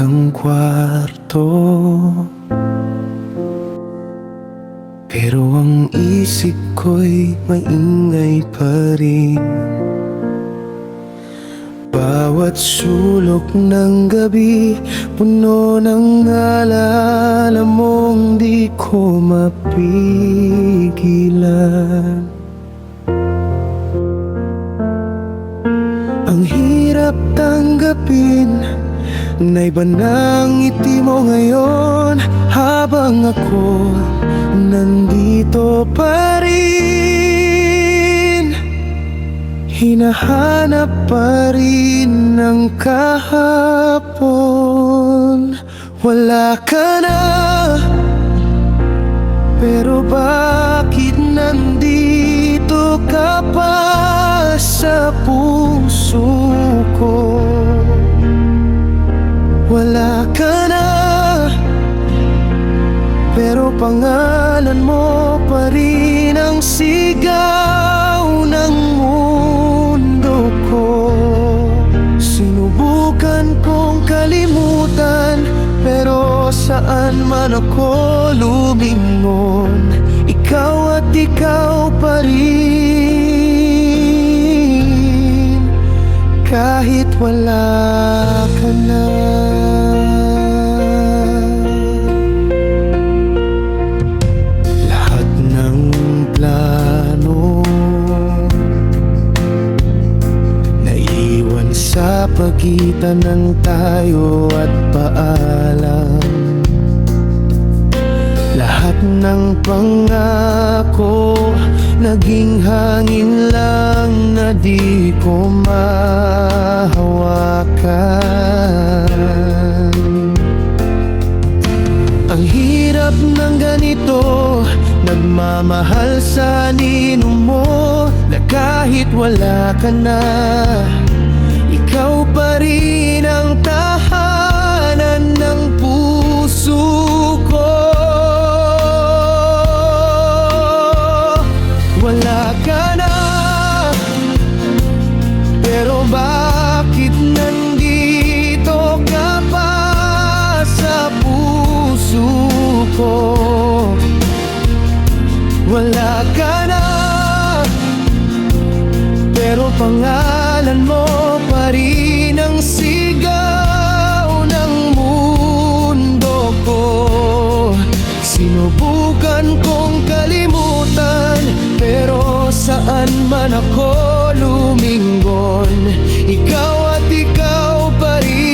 Tahimik ang kwarto. Pero ang isip ko'y maingay pa rin. Bawat sulok ng gabi Puno ng alaala mong di ko mapigilan. Ang hirap tanggapin Na iba ng ngiti mo ngayon Habang ako nandito pa rin. Hinahanap pa rin ng kahapon. Wala ka na. Pero bakit nandito ka pa sa puso Wala ka na. Pero pangalan mo pa rin ang sigaw ng mundo ko. Sinubukan kong kalimutan Pero saan man ako lumingon Ikaw at ikaw pa rin Kahit wala ka na. Lahat ng plano Naiwan sa pagitan ng tayo at paalam. Lahat ng pangako Naging hangin lang na di ko mahawakan ng ganito. Nagmamahal sa nino mo Na kahit wala ka na Ikaw pa rin ang Wala ka na. Pero pangalan mo pa rin ang sigaw ng mundo ko. Sinubukan kong kalimutan Pero saan man ako lumingon Ikaw at ikaw pa rin.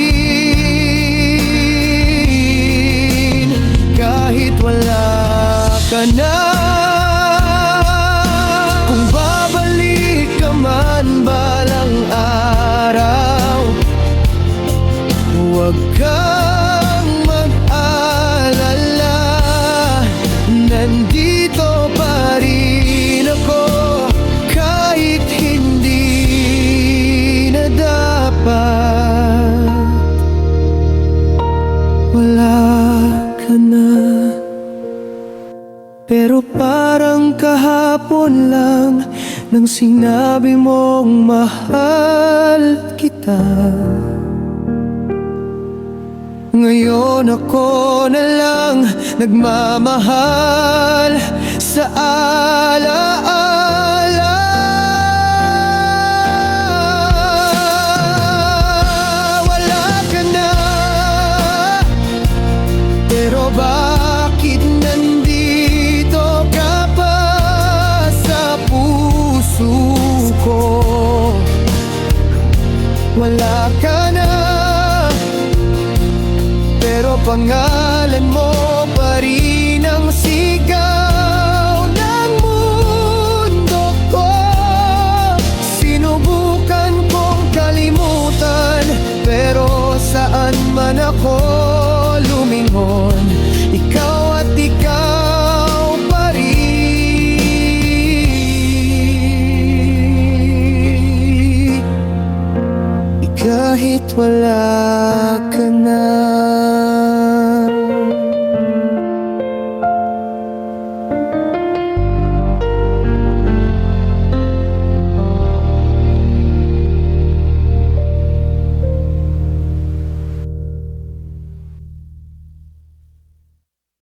Kahit wala ka Pero parang kahapon lang Nang sinabi mong mahal kita. Ngayon ako na lang nagmamahal sa alaala pangalan mo pa rin ang sigaw ng mundo ko. Sinubukan kong kalimutan Pero saan man ako lumingon Ikaw at ikaw pa rin. Kahit wala ka na